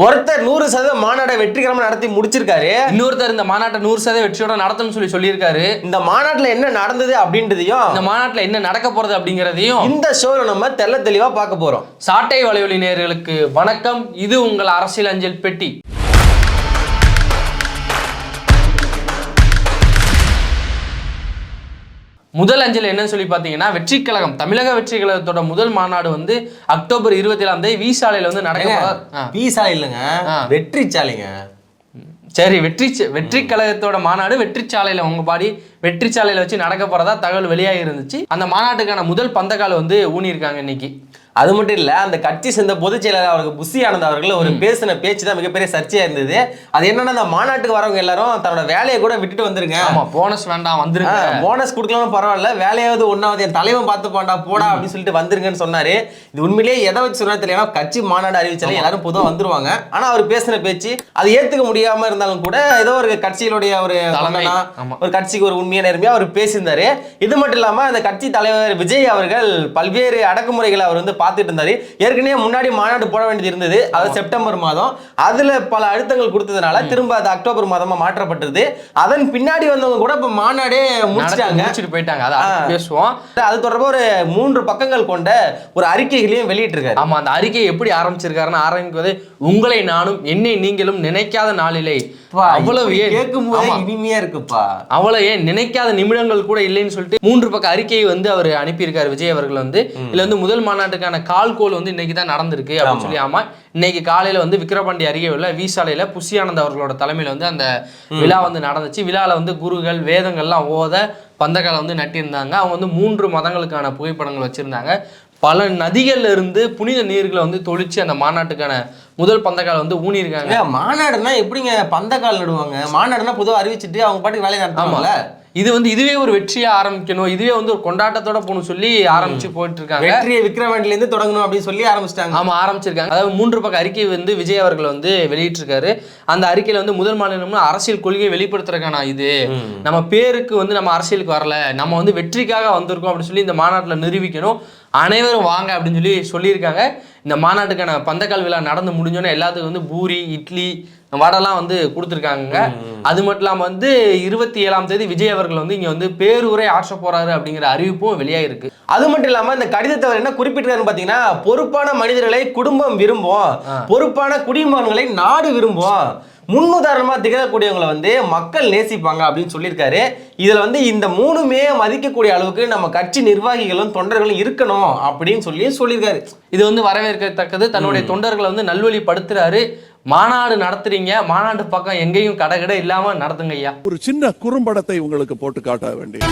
ஒருத்தர் நூறு சதவீதம் மாநாடை வெற்றிகரமா நடத்தி முடிச்சிருக்காரு. இன்னொருத்தர் இந்த மாநாட்டை நூறு சதவீத வெற்றியோட நடத்தணும்னு சொல்லி சொல்லியிருக்காரு. இந்த மாநாட்டுல என்ன நடந்தது அப்படின்றதையும் இந்த மாநாட்டுல என்ன நடக்க போறது அப்படிங்கிறதையும் இந்த ஷோல நம்ம தெள்ள தெளிவா பார்க்க போறோம். சாட்டை வலையொலி நேயர்களுக்கு வணக்கம். இது உங்கள் அரசியல் அஞ்சல் பெட்டி. முதல் அஞ்சல் என்னன்னு சொல்லி பார்த்தீங்கன்னா வெற்றி கழகம் தமிழக வெற்றி கழகத்தோட முதல் மாநாடு வந்து அக்டோபர் இருபத்தி ஏழாம் தேதி வி சாலையில வந்து நடக்க ஆ. பீசா இல்லைங்க. வெற்றி சாலைங்க சரி வெற்றி வெற்றி கழகத்தோட மாநாடு வெற்றி சாலையில உங்க பாடி வெற்றி சாலையில வச்சு நடக்க போறதா தகவல் வெளியாகி இருந்துச்சு. அந்த மாநாட்டுக்கான முதல் பந்தக்கால் வந்து ஊனியிருக்காங்க இன்னைக்கு. அது மட்டும் இல்ல அந்த கட்சி சேர்ந்த பொதுச் செயலாளர் அவருக்கு புஷி ஆனந்த் அவர்கள் ஒரு பேசின பேச்சு தான் மிகப்பெரிய சர்ச்சையா இருந்தது. அது என்னன்னா அந்த மாநாட்டுக்கு வரவங்க எல்லாரும் தன்னோட வேலையை கூட விட்டுட்டு வந்துருங்க. ஆமா போனஸ் வேண்டாம் வந்துருங்க. போனஸ் கொடுக்கலாம் பரவாயில்ல வேலையாவது ஒன்னாவது என் தலைவன் பார்த்து போண்டா போடா அப்படின்னு சொல்லிட்டு வந்துருங்கன்னு சொன்னாரு. இது உண்மையிலேயே எதை வச்சு சொன்னா தெரியல கட்சி மாநாடு அறிவிச்சாலே எல்லாரும் பொதுவா வந்துருவாங்க. ஆனா அவர் பேசின பேச்சு அது ஏத்துக்க முடியாம இருந்தாலும் கூட ஏதோ ஒரு கட்சியினுடைய ஒரு. ஒரு கட்சிக்கு ஒரு உண்மையான நேர்மையா அவர் பேசியிருந்தாரு. இது மட்டும் இல்லாம அந்த கட்சி தலைவர் விஜய் அவர்கள் பல்வேறு அடக்குமுறைகளை அவர் வந்து பார்த்துட்டு இருந்தாரு. ஏற்கனவே முன்னாடி மாநாடு போட வேண்டியது இருந்தது. அது செப்டம்பர் மாதம். அதுல பல அழுத்தங்கள் கொடுத்ததுனால திரும்ப அது அக்டோபர் மாதமா மாற்றப்பட்டது. அதன் பின்னாடி வந்தவங்க கூட இப்ப மாநாடே முடிச்சிட்டாங்க. முடிச்சிட்டு போயிட்டாங்க. அதை பேசுவோம். அது தொடர்பா ஒரு மூன்று பக்கங்கள் கொண்ட ஒரு அறிக்கைகளையும் வெளியிட்டிருக்காரு. ஆமா அந்த அறிக்கை எப்படி ஆரம்பிச்சிருக்காருன்னு ஆரம்பிப்பது உங்களை நானும் என்னை நீங்களும் நினைக்காத நாளிலே அவ்வளவு ஏன்? கேட்கும் போதே ஆமா. இனிமையா இருக்குப்பா. அவ்வளவு ஏன் நினைக்காத நிமிடங்கள் கூட இல்லைன்னு சொல்லிட்டு மூன்று பக்க அறிக்கையை வந்து அவர் அனுப்பியிருக்காரு விஜய் அவர்கள் வந்து. இதுல வந்து முதல் மாநாட்டுக்கான கால் கோல் வந்து இன்னைக்கு தான் நடந்திருக்கு அப்படின்னு சொல்லி ஆமா. இன்னைக்கு காலையில வந்து விக்கிரபாண்டி அருகே உள்ள வி சாலையில புஷியானந்த் அவர்களோட தலைமையில வந்து அந்த விழா வந்து நடந்துச்சு. விழால வந்து குருகள் வேதங்கள்லாம் ஓத பந்தக்கால வந்து நட்டியிருந்தாங்க. அவங்க வந்து மூன்று மதங்களுக்கான புகைப்படங்கள் வச்சிருந்தாங்க. பல நதிகள்ல இருந்து புனித நீர்களை வந்து தொளிச்சு அந்த மாநாட்டுக்கான முதல் பந்தக்கால வந்து ஊனியிருக்காங்க. மாநாடுனா எப்படிங்க பந்தக்கால் நடுவாங்க? மாநாடுனா பொதுவா அறிவிச்சிட்டு அவங்க பாட்டுக்கு வேலையை நடத்துவாங்கல்ல? இது வந்து இதுவே ஒரு வெற்றியா ஆரம்பிக்கணும். இதுவே வந்து ஒரு கொண்டாட்டத்தோட போகணும் சொல்லி ஆரம்பிச்சு போயிட்டு இருக்காங்க வெற்றியை விக்ரவாண்டில இருந்து தொடங்கணும் அப்படின்னு சொல்லி ஆரம்பிச்சிட்டாங்க. ஆமா ஆரம்பிச்சிருக்காங்க. அதாவது மூன்று பக்க அறிக்கை வந்து விஜய் அவர்கள் வந்து வெளியிட்டிருக்காரு. அந்த அறிக்கையில வந்து முதல் மாநிலம்னு அரசியல் கொள்கையை வெளிப்படுத்துறதுக்கான இது. நம்ம பேருக்கு வந்து நம்ம அரசியலுக்கு வரல. நம்ம வந்து வெற்றிக்காக வந்திருக்கோம் அப்படின்னு சொல்லி இந்த மாநாட்டுல நிரூபிக்கணும். அனைவரும் வாங்க அப்படின்னு சொல்லி சொல்லியிருக்காங்க. இந்த மாநாட்டுக்கான பந்தக்கால் விழா நடந்து முடிஞ்சோன்னே எல்லாத்துக்கும் வந்து பூரி இட்லி வடைலாம் வந்து கொடுத்துருக்காங்க அது மட்டும் இல்லாமல் வந்து இருபத்தி ஏழாம் தேதி விஜய் அவர்கள் வந்து இங்க வந்து பேரூரை ஆற்ற போறாரு அப்படிங்கிற அறிவிப்பும் வெளியாயிருக்கு. அது மட்டும் இல்லாம இந்த கடிதத்தை அவர் என்ன குறிப்பிட்டிருக்காருன்னு பாத்தீங்கன்னா பொறுப்பான மனிதர்களை குடும்பம் விரும்பும் பொறுப்பான குடிமகன்களை நாடு விரும்பும் முன்னுதாரணமா திகழக்கூடியவங்களை வந்து மக்கள் நேசிப்பாங்க அப்படின்னு சொல்லியிருக்காரு. இதுல வந்து இந்த மூணுமே மதிக்கக்கூடிய அளவுக்கு நம்ம கட்சி நிர்வாகிகளும் தொண்டர்களும் இருக்கணும் அப்படின்னு சொல்லி சொல்லியிருக்காரு. இது வந்து வரவேற்கத்தக்கது. தன்னுடைய தொண்டர்களை வந்து நல்வழிப்படுத்துறாரு. மாநாடு நடத்துறீங்க. மாநாடு பக்கம் எங்கேயும் கடை கடை இல்லாம நடத்துங்க ஐயா. ஒரு சின்ன குறும்படத்தை உங்களுக்கு போட்டு காட்ட வேண்டிய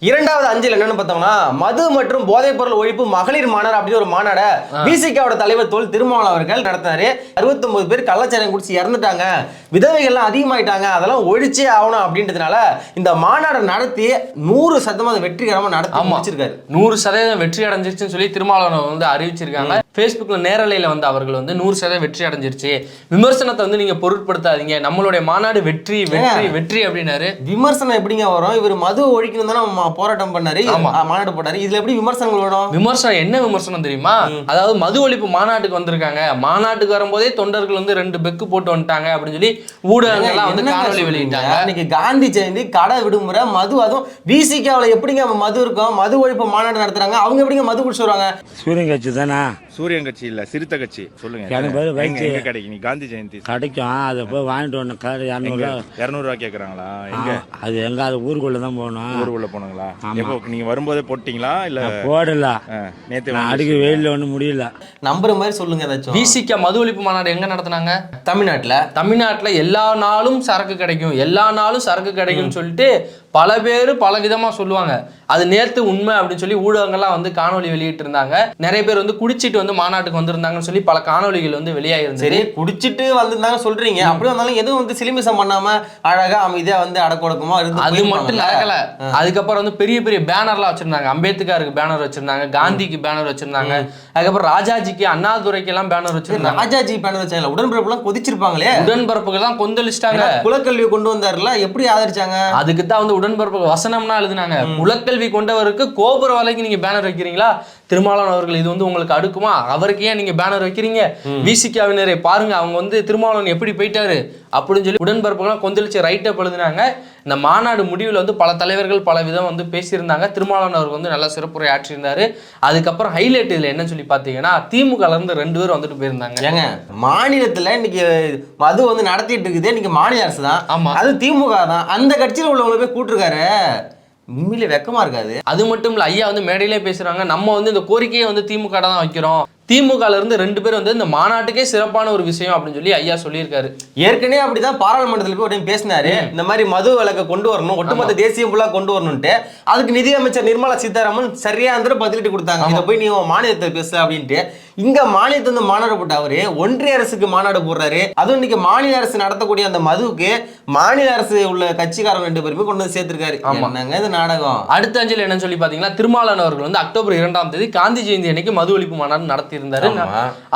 இரண்டாவது அஞ்சல் என்னன்னு பார்த்தோம்னா மது மற்றும் போதைப் பொருள் ஒழிப்பு மகளிர் மாநாடு அப்படின்னு ஒரு மாநாட பிசிகாவோட தலைவர் தோல் திருமாவளவன் அவர்கள் நடத்தினாரு. 69 பேர் கள்ளச்சாரம் குடிச்சு இறந்துட்டாங்க. விதவைகள்லாம் அதிகமாயிட்டாங்க. அதெல்லாம் ஒழிச்சே ஆகணும் அப்படின்றதுனால இந்த மாநாடு நடத்தி நூறு சதவீதம் வெற்றிகரமா நடத்தி. முடிச்சிருக்காரு. நூறு சதவீதம் வெற்றி அடைஞ்சிருச்சுன்னு சொல்லி திருமாவளவன் வந்து அறிவிச்சிருக்காங்க. ஃபேஸ்புக்ல நேரலையில வந்து அவர்கள் வந்து நூறு சதவீதம் வெற்றி அடைஞ்சிருச்சு. விமர்சனத்தை வந்து நீங்க பொருட்படுத்தாதீங்க. நம்மளுடைய மாநாடு வெற்றி வெற்றி வெற்றி அப்படின்னாரு. விமர்சனம் எப்படிங்க வரும்? இவர் மது ஒழிக்கணும் தானே போராட்டம் பண்ணாரு. மாநாடு போட்டாரு. இதுல எப்படி விமர்சனங்கள் வரும்? விமர்சனம் என்ன விமர்சனம் தெரியுமா? அதாவது மது ஒழிப்பு மாநாட்டுக்கு வந்திருக்காங்க. மாநாட்டுக்கு வரும்போதே தொண்டர்கள் வந்து ரெண்டு பெக்கு போட்டு வந்துட்டாங்க அப்படின்னு சொல்லி ஊடகங்கள்லாம் வந்து காணொலி? வெளியிட்டாங்க. இன்னைக்கு காந்தி ஜெயந்தி கடை விடுமுறை மது அதுவும் பிசிகாவில் எப்படிங்க மது இருக்கும்? மது ஒழிப்பு மாநாடு நடத்துறாங்க. அவங்க எப்படிங்க மது குடிச்சு வருவாங்க? சூரியன் கட்சி தானே? சூரியன் கட்சி இல்ல சிறுத்தை கட்சி. சொல்லுங்க. எனக்கு பதில் எங்க வைத்திய- எங்க கிடைக்கும்? நீ காந்தி ஜெயந்தி. கிடைக்கும். அதை போய் வாங்கிட்டு வரணும். கார் எங்க? இரநூறுவா. இருநூறு ரூபா கேக்குறாங்களா? எங்க? அது எங்க? அது ஊருக்குள்ள தான் போகணும். ஊருக்குள்ள போனாங்களா. எப்போ நீங்க வரும்போதே போட்டீங்களா? இல்ல போடல. ஆ, நேத்து நான் அடிக்க வெயில்ல ஒன்றும் முடியல. நம்புற மாதிரி சொல்லுங்க ஏதாச்சும். விசிக மது ஒழிப்பு மாநாடு எங்க நடத்துனாங்க? தமிழ்நாட்டுல. தமிழ்நாட்டுல எல்லா நாளும் சரக்கு கிடைக்கும். எல்லா நாளும் சரக்கு கிடைக்கும்னு சொல்லிட்டு பல பேர் பல விதமா சொல்லுவாங்க. அது நேத்து உண்மை அப்படின்னு சொல்லி ஊடகங்கள்லாம் வந்து காணொலி வெளியிட்டு இருந்தாங்க நிறைய பேர் வந்து குடிச்சிட்டு வந்து மாநாட்டுக்கு வந்திருந்தாங்கன்னு சொல்லி பல காணொளிகள் வந்து வெளியாகிருந்தது சரி குடிச்சிட்டு வந்திருந்தாங்க சொல்றீங்க. அப்படி வந்தாலும் எதுவும் வந்து சிலிமிசம் பண்ணாம அழகா அமைதியா வந்து அடக்கொடக்கமா இருந்து அது மட்டும் நடக்கல? அதுக்கப்புறம் வந்து பெரிய பெரிய பேனர்லாம் வச்சிருந்தாங்க. அம்பேத்கருக்கு பேனர் வச்சிருந்தாங்க காந்திக்கு பேனர் வச்சிருந்தாங்க. அதுக்கப்புறம் ராஜாஜிக்கு அண்ணாதுரைக்கு எல்லாம் பேனர் வச்சிருந்தாங்க. ராஜாஜி பேனர் வச்சாங்க. உடன்பிறப்பு எல்லாம் கொதிச்சிருப்பாங்களே. உடன்பிறப்புகள் தான் கொந்தளிச்சிட்டாங்க குலக்கல்வியை கொண்டு வந்தாருல எப்படி ஆதரிச்சாங்க? அதுக்கு தான் வந்து உடன்பிறப்பு வசனம்னா எழுதுனாங்க. குலக்கல்வி கொண்டவருக்கு கோபுர வலைக்கு நீங்க பேனர் வைக்கிறீங்களா? திருமாவளவன் அவர்கள் இது வந்து உங்களுக்கு அடுக்குமா? அவருக்கு ஏன் நீங்க பேனர் வைக்கிறீங்க? விசிகாவினரை பாருங்க அவங்க வந்து திருமாவளவன் எப்படி போயிட்டாரு அப்படின்னு சொல்லி உடன்பரப்புகளாம் கொந்தளிச்சு ரைட்டை எழுதினாங்க. இந்த மாநாடு முடிவில் வந்து பல தலைவர்கள் பல விதம் வந்து பேசியிருந்தாங்க. திருமாவளவன் அவர் வந்து நல்ல சிறப்புரை ஆற்றியிருந்தாரு. அதுக்கப்புறம் ஹைலைட் இதுல என்ன சொல்லி பார்த்தீங்கன்னா திமுக இருந்து ரெண்டு பேரும் வந்துட்டு போயிருந்தாங்க. ஏங்க மாநிலத்துல இன்னைக்கு மது வந்து நடத்திட்டு இருக்குது. இன்னைக்கு மாநில அரசு தான் ஆமா. அது திமுக தான். அந்த கட்சியில உள்ளவங்களை போய் கூட்டிருக்காரு. உண்மையிலே வெக்கமா இருக்காது. அது மட்டும் இல்ல ஐயா வந்து மேடையிலே பேசுறாங்க. நம்ம வந்து இந்த கோரிக்கையை வந்து திமுக தான் வைக்கிறோம். திமுகல இருந்து ரெண்டு பேர் வந்து இந்த மாநாட்டுக்கே சிறப்பான ஒரு விஷயம் அப்படின்னு சொல்லி ஐயா சொல்லியிருக்காரு. ஏற்கனவே அப்படிதான் பாராளுமன்றத்தில் போய் உடனே பேசினாரு. இந்த மாதிரி மது விலக்கை கொண்டு வரணும் ஒட்டுமொத்த தேசியம் ஃபுல்லா கொண்டு வரணும்ட்டு அதுக்கு நிதியமைச்சர் நிர்மலா சீதாராமன் சரியா இருந்துட்டு பதிலிட்டு கொடுத்தாங்க. இதை போய் நீ உன் மாநிலத்தை பேச அப்படின்ட்டு. இங்க மாநிலத்துல இருந்து மாநாடு போட்ட அவரு ஒன்றிய அரசுக்கு மாநாடு போடுறாரு. அதுவும் இன்னைக்கு மாநில அரசு நடத்தக்கூடிய அந்த மதுவுக்கு மாநில அரசு உள்ள கட்சிக்காரங்க ரெண்டு பேருமே கொண்டு வந்து சேர்த்திருக்காரு. என்னங்க இது நாடகம்? அடுத்த அஞ்சல் என்னன்னு சொல்லி பாத்தீங்கன்னா திருமாவளவன் அவர்கள் வந்து அக்டோபர் இரண்டாம் தேதி காந்தி ஜெயந்தி அன்னைக்கு மது ஒழிப்பு மாநாடு நடத்தியிருந்தாரு.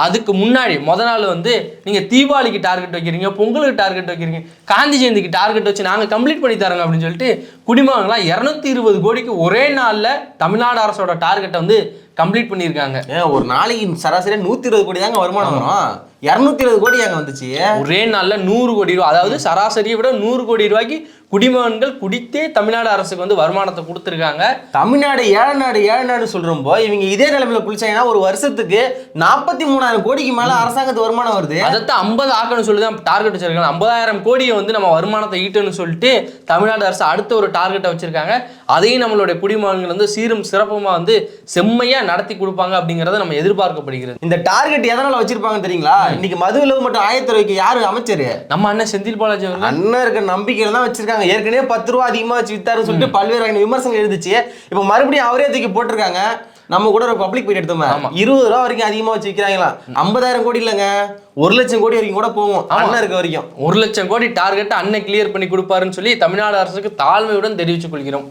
அதுக்கு முன்னாடி முத நாள் வந்து நீங்க தீபாவளிக்கு டார்கெட் வைக்கிறீங்க பொங்கலுக்கு டார்கெட் வைக்கிறீங்க காந்தி ஜெயந்திக்கு டார்கெட் வச்சு நாங்க கம்ப்ளீட் பண்ணி தரோங்க அப்படின்னு சொல்லிட்டு குடிமகன்லாம் இருநூத்தி இருபது கோடிக்கு ஒரே நாள்ல தமிழ்நாடு அரசோட டார்கெட்டை வந்து கம்ப்ளீட் பண்ணியிருக்காங்க. ஏன் ஒரு நாளைக்கு சராசரியா நூத்தி இருபது கோடி தாங்க வருமானம் வரும். இருநூத்தி இருபது கோடி அங்க வந்துச்சு. ஒரே நாள்ல நூறு கோடி ரூபாய் அதாவது சராசரியை விட நூறு கோடி ரூபாய்க்கு குடிமகன்கள் குடித்தே தமிழ்நாடு அரசுக்கு வந்து வருமானத்தை கொடுத்துருக்காங்க. தமிழ்நாடு ஏழை நாடு ஏழை நாடு சொல்றப்போ இவங்க இதே நிலைமையில குளிச்சாங்கன்னா ஒரு வருஷத்துக்கு நாற்பத்தி மூணாயிரம் கோடிக்கு மேல அரசாங்கத்து வருமானம் வருது. அதைத்தான் ஐம்பது ஆக்கணும் சொல்லி தான் டார்கெட் வச்சிருக்காங்க. ஐம்பதாயிரம் கோடியை வந்து நம்ம வருமானத்தை ஈட்டணும்னு சொல்லிட்டு தமிழ்நாடு அரசு அடுத்த ஒரு டார்கெட்டை வச்சிருக்காங்க. அதையும் நம்மளுடைய குடிமகன்கள் வந்து சீரும் சிறப்புமா வந்து செம்மையா நடத்தி கொடுப்பாங்க அப்படிங்கறத நம்ம எதிர்பார்க்கப்படுகிறது. இந்த டார்கெட் எதனால வச்சிருப்பாங்க தெரியுங்களா? இன்னைக்கு மது விலக்கு மட்டும் ஆயத்துறைக்கு யாரு அமைச்சரு? நம்ம அண்ணன் செந்தில் பாலாஜி அண்ணன் இருக்க நம்பிக்கையில தான் வச்சிருக்காங்க. ஏற்கனவே பத்து ரூபா அதிகமா வச்சு வித்தாருன்னு சொல்லிட்டு பல்வேறு வகையான விமர்சனங்கள் எழுந்துச்சு இப்போ மறுபடியும் அவரே தூக்கி போட்டிருக்காங்க. நம்ம கூட ஒரு பப்ளிக் போயிட்டு எடுத்தோமே. இருபது ரூபா வரைக்கும் அதிகமா வச்சு விற்கிறாங்களா ஐம்பதாயிரம் கோடி இல்லைங்க. ஒரு லட்சம் கோடி வரைக்கும் கூட போவோம் அண்ணன் இருக்க வரைக்கும். ஒரு லட்சம் கோடி டார்கெட் அண்ணன் கிளியர் பண்ணி கொடுப்பாருன்னு சொல்லி தமிழ்நாடு அரசுக்கு தாழ்மையுடன் தெரிவித்துக் கொள்கிறோம்.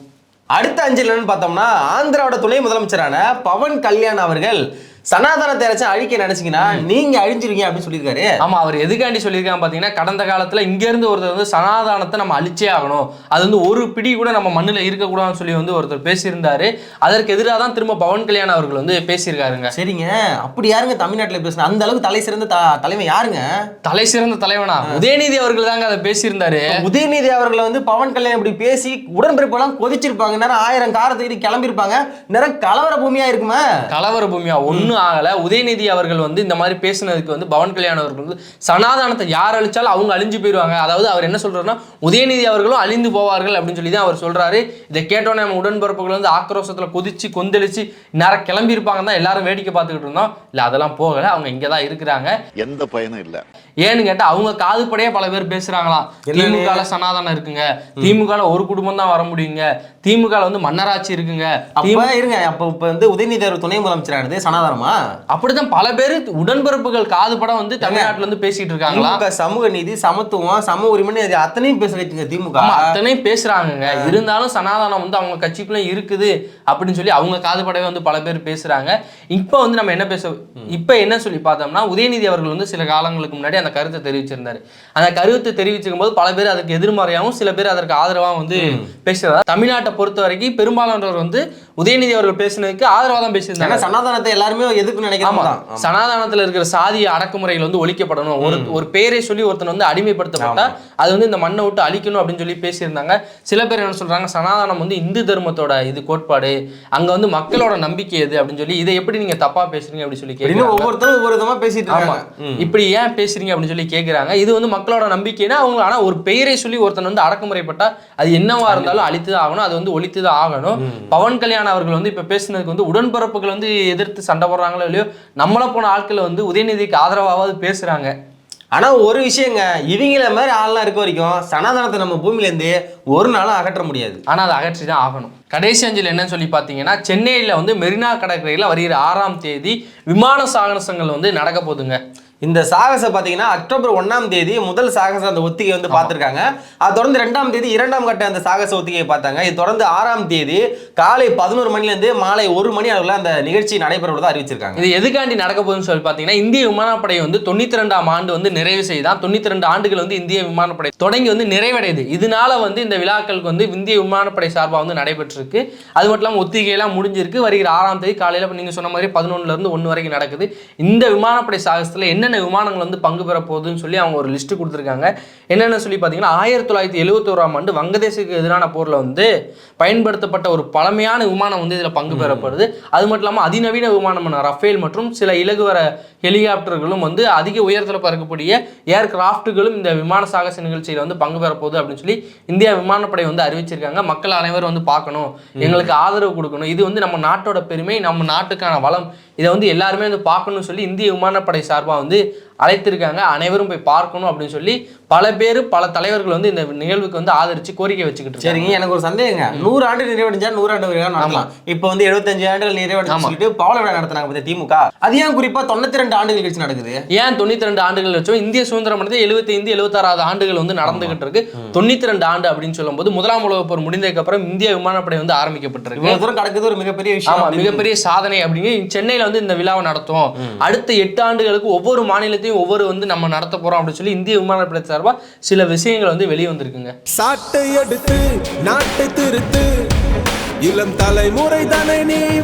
அடுத்த அஞ்சல் என்னன்னு பார்த்தோம்னா ஆந்திராவோட துணை முதலமைச்சரான பவன் கல்யாண் அவர்கள் சனாதனத்தை யாராச்சும் அழிக்க நினைச்சீங்கன்னா நீங்க அழிஞ்சிருக்கீங்க அப்படின்னு சொல்லியிருக்காரு. ஆமா அவர் எதுக்காண்டி சொல்லியிருக்காங்க பாத்தீங்கன்னா கடந்த காலத்துல இங்க இருந்து ஒருத்தர் வந்து சனாதானத்தை நம்ம அழிச்சே ஆகணும். அது வந்து ஒரு பிடி கூட நம்ம மண்ணுல இருக்கக்கூடாதுன்னு சொல்லி வந்து ஒருத்தர் பேசியிருந்தாரு. அதற்கு எதிராக தான் திரும்ப பவன் கல்யாண் அவர்கள் வந்து பேசியிருக்காருங்க. சரிங்க. அப்படி யாருங்க தமிழ்நாட்டுல பேசுனா? அந்த அளவுக்கு தலை சிறந்த தலைமை யாருங்க? தலை சிறந்த தலைவனா? உதயநிதி அவர்கள் தாங்க அதை பேசியிருந்தாரு. உதயநிதி அவர்களை வந்து பவன் கல்யாண் இப்படி பேசி உடன்பிறப்பு எல்லாம் கொதிச்சிருப்பாங்க. நேரம் ஆயிரம் காரத்துக்கு கிளம்பியிருப்பாங்க. நேரம் கலவர பூமியா இருக்குமா? கலவர பூமியா? ஒண்ணும் ஆகல. உதயநிதி அவர்கள் வந்து இந்த மாதிரி பேசுனதுக்கு வந்து பவன் கல்யாண் அவர்கள் வந்து சனாதானத்தை யார் அழிச்சாலும் அவங்க அழிஞ்சு போயிடுவாங்க. அதாவது அவர் என்ன சொல்றாருன்னா உதயநிதி அவர்களும் அழிந்து போவார்கள் அப்படின்னு சொல்லி தான் அவர் சொல்றாரு. இதை கேட்டோன்னே நம்ம உடன்பரப்புகள் வந்து ஆக்ரோஷத்துல கொதிச்சு கொந்தளிச்சு நேரம் கிளம்பி இருப்பாங்க தான் எல்லாரும் வேடிக்கை பார்த்துக்கிட்டு இருந்தோம். இல்ல அதெல்லாம் போகல. அவங்க இங்க தான் இருக்கிறாங்க. எந்த பயனும் இல்லை. ஏன்னு கேட்டா அவங்க காதுபடையே பல பேர் பேசுறாங்களாம் என்னன்னு? திமுக சனாதானம் இருக்குங்க. திமுக ஒரு குடும்பம் தான் வர முடியுங்க. திமுக வந்து மன்னராட்சி இருக்குங்க. அப்ப இருங்க. அப்ப இப்ப வந்து உதயநிதி அவர் துணை முதலமைச்சரானது சனாதனமா. அப்படிதான் பல பேர் உடன்பிறப்புகள் காதுபட வந்து தமிழ்நாட்டுல இருந்து பேசிட்டு இருக்காங்களா? சமூக நீதி சமத்துவம் சம உரிமைன்னு இது அத்தனையும் பேசுறீங்க திமுக. அத்தனையும் பேசுறாங்கங்க. இருந்தாலும் சனாதனம் வந்து அவங்க கட்சிக்குள்ள இருக்குது அப்படின்னு சொல்லி அவங்க காதுபடவே வந்து பல பேர் பேசுறாங்க. இப்போ வந்து நம்ம என்ன பேச இப்போ என்ன சொல்லி பார்த்தோம்னா உதயநிதி அவர்கள் வந்து சில காலங்களுக்கு முன்னாடி அந்த கருத்தை தெரிவிச்சிருந்தாரு. அந்த கருத்தை தெரிவிச்சிருக்கும் போது பல பேர் அதற்கு எதிர்மறையாகவும் சில பேர் அதற்கு ஆதரவாகவும் வந்து பேசுறதா தமிழ்நாட்டை பொறுத்த வரைக்கும் பெரும்பாலானவர் வந்து உதயநிதி அவர்கள் பேசினதுக்கு ஆதரவாக தான் பேசியிருந்தாங்க சனாதனத்தை எல்லாருமே எதுக்கு நினைக்கிறாங்க சனாதனத்துல இருக்கிற சாதிய அடக்குமுறைகள் வந்து ஒழிக்கப்படணும். ஒரு ஒரு பேரை சொல்லி ஒருத்தன் வந்து அடிமைப்படுத்தப்பட்டா அது வந்து இந்த மண்ணை விட்டு அழிக்கணும் அப்படின்னு சொல்லி பேசியிருந்தாங்க. சில பேர் என்ன சொல்றாங்க? சனாதனம் வந்து இந்து தர்மத்தோட இது கோட்பாடு. அங்க வந்து மக்களோட நம்பிக்கை எது அப்படின்னு சொல்லி இதை எப்படி நீங்க தப்பா பேசுறீங்க அப்படின்னு சொல்லி கேட்குறாங்க ஒவ்வொருத்தரும் ஒவ்வொரு விதமா பேசிட்டு ஆமா. இருக்காங்க. இப்படி ஏன் பேசுறீங்க அப்படின்னு சொல்லி கேக்குறாங்க. இது வந்து மக்களோட நம்பிக்கைனா அவங்க ஆனா ஒரு பெயரை சொல்லி ஒருத்தன் வந்து அடக்குமுறைப்பட்டா அது என்னவா இருந்தாலும் அழித்து தான் ஆகணும். அது வந்து ஒழித்து தான் ஆகணும் பவன் கல்யாண் அவர்கள் வந்து இப்ப பேசுனதுக்கு வந்து உடன்பிறப்புகள் வந்து எதிர்த்து சண்டை போடுறாங்களோ இல்லையோ நம்மள போன ஆட்கள் வந்து உதயநிதிக்கு ஆதரவாவது பேசுறாங்க. ஆனா ஒரு விஷயங்க இவங்கள மாதிரி ஆள்லாம் இருக்க வரைக்கும் சனாதனத்தை நம்ம பூமியில இருந்து ஒரு நாளும் அகற்ற முடியாது. ஆனா அதை அகற்றி தான் ஆகணும். கடைசி அஞ்சல் என்னன்னு சொல்லி பார்த்தீங்கன்னா சென்னையில் வந்து மெரினா கடற்கரையில் வருகிற ஆறாம் தேதி விமான சாகசங்கள் வந்து நடக்க போகுதுங்க. இந்த சாகச பாத்தீங்கன்னா அக்டோபர் ஒண்ணாம் தேதி முதல் சாகச அந்த ஒத்திகை வந்து பார்த்திருக்காங்க. அது தொடர்ந்து ரெண்டாம் தேதி இரண்டாம் கட்ட அந்த சாகச ஒத்திகையை பார்த்தாங்க. இது தொடர்ந்து ஆறாம் தேதி காலை பதினோரு மணில இருந்து மாலை ஒரு மணி அளவுல அந்த நிகழ்ச்சி நடைபெறுவதா அறிவிச்சிருக்காங்க. இது எதுக்காண்டி நடக்க போகுதுன்னு சொல்லி பார்த்தீங்கன்னா இந்திய விமானப்படை வந்து தொண்ணூத்தி ரெண்டாம் ஆண்டு வந்து நிறைவு செய்தான் தொண்ணூத்தி ரெண்டு ஆண்டுகள் வந்து இந்திய விமானப்படை தொடங்கி வந்து நிறைவடையுது. இதனால வந்து இந்த விழாக்களுக்கு வந்து இந்திய விமானப்படை சார்பாக வந்து நடைபெற்றிருக்கு. அது மட்டும் இல்லாமல் ஒத்திகையெல்லாம் முடிஞ்சிருக்கு. வருகிற ஆறாம் தேதி காலையில் நீங்கள் சொன்ன மாதிரி பதினொன்னுல இருந்து ஒன்று வரைக்கும் நடக்குது. இந்த விமானப்படை சாகசத்தில் என்னென்ன விமானங்கள் வந்து பங்கு பெற போகுதுன்னு சொல்லி அவங்க ஒரு லிஸ்ட் கொடுத்துருக்காங்க. என்னென்ன சொல்லி பார்த்தீங்கன்னா ஆயிரத்தி தொள்ளாயிரத்தி எழுபத்தோராம் ஆண்டு வங்கதேசுக்கு எதிரான போரில் வந்து பயன்படுத்தப்பட்ட ஒரு பழமையான விமானம் வந்து இதில் பங்கு பெறப்படுது அது மட்டும் இல்லாமல் அதிநவீன விமானமான ரஃபேல் மற்றும் சில இலகுவர ஹெலிகாப்டர்களும் வந்து அதிக உயரத்தில் பறக்கக்கூடிய ஏர்கிராஃப்ட்டுகளும் இந்த விமான சாகச நிகழ்ச்சியில் வந்து பங்கு பெற போகுது அப்படின்னு சொல்லி இந்தியா விமானப்படை வந்து அறிவிச்சிருக்காங்க. மக்கள் அனைவரும் வந்து பார்க்கணும். எங்களுக்கு ஆதரவு கொடுக்கணும். இது வந்து நம்ம நாட்டோட பெருமை நம்ம நாட்டுக்கான வளம். இதை வந்து எல்லாருமே வந்து பார்க்கணும்னு சொல்லி இந்திய விமானப்படை சார்பாக வந்து ilgili அழைத்திருக்காங்க. அனைவரும் போய் பார்க்கணும் அப்படின்னு சொல்லி பல பேர் பல தலைவர்கள் வந்து இந்த நிகழ்வுக்கு வந்து ஆதரிச்சு கோரிக்கை வச்சுக்கிட்டு சரிங்க எனக்கு ஒரு சந்தேகங்க. நூறு ஆண்டு நிறைவடைஞ்சா நூறு ஆண்டு விழா நடத்தலாம் இப்போ வந்து எழுபத்தஞ்சு ஆண்டுகள் நிறைவடைஞ்சு சொல்லிட்டு பவள விழா நடத்துனாங்க பத்தி திமுக? அது ஏன் குறிப்பா தொண்ணூத்தி ரெண்டு ஆண்டுகள் கழிச்சு நடக்குது? ஏன் தொண்ணூத்தி ரெண்டு ஆண்டுகள் வச்சோம் இந்திய சுதந்திரம் அடைந்து எழுபத்தி ஐந்து எழுபத்தாறாவது ஆண்டுகள் வந்து நடந்துகிட்டு இருக்கு. தொண்ணூத்தி ரெண்டு ஆண்டு அப்படின்னு சொல்லும்போது முதலாம் உலகப் போர் முடிந்ததுக்கு அப்புறம் இந்திய விமானப்படை வந்து ஆரம்பிக்கப்பட்டிருக்கு. இவ்வளவு தூரம் நடக்குது ஒரு மிகப்பெரிய விஷயம் ஆமா மிகப்பெரிய சாதனை அப்படிங்க சென்னையில வந்து இந்த விழாவை நடத்தும். அடுத்த எட்டு ஆண்டுகளுக்கு ஒவ்வொரு மாநிலத்தையும் ஒவ்வொரு வந்து நம்ம நடத்த போறோம் அப்படின்னு சொல்லி இந்திய விமானப்படை சார்பாக சில விஷயங்கள் வந்து வெளியே வந்திருக்குங்க. சாட்டை எடுத்து நாட்டை திருத்து. இளம் தலைமுறை தானே நீ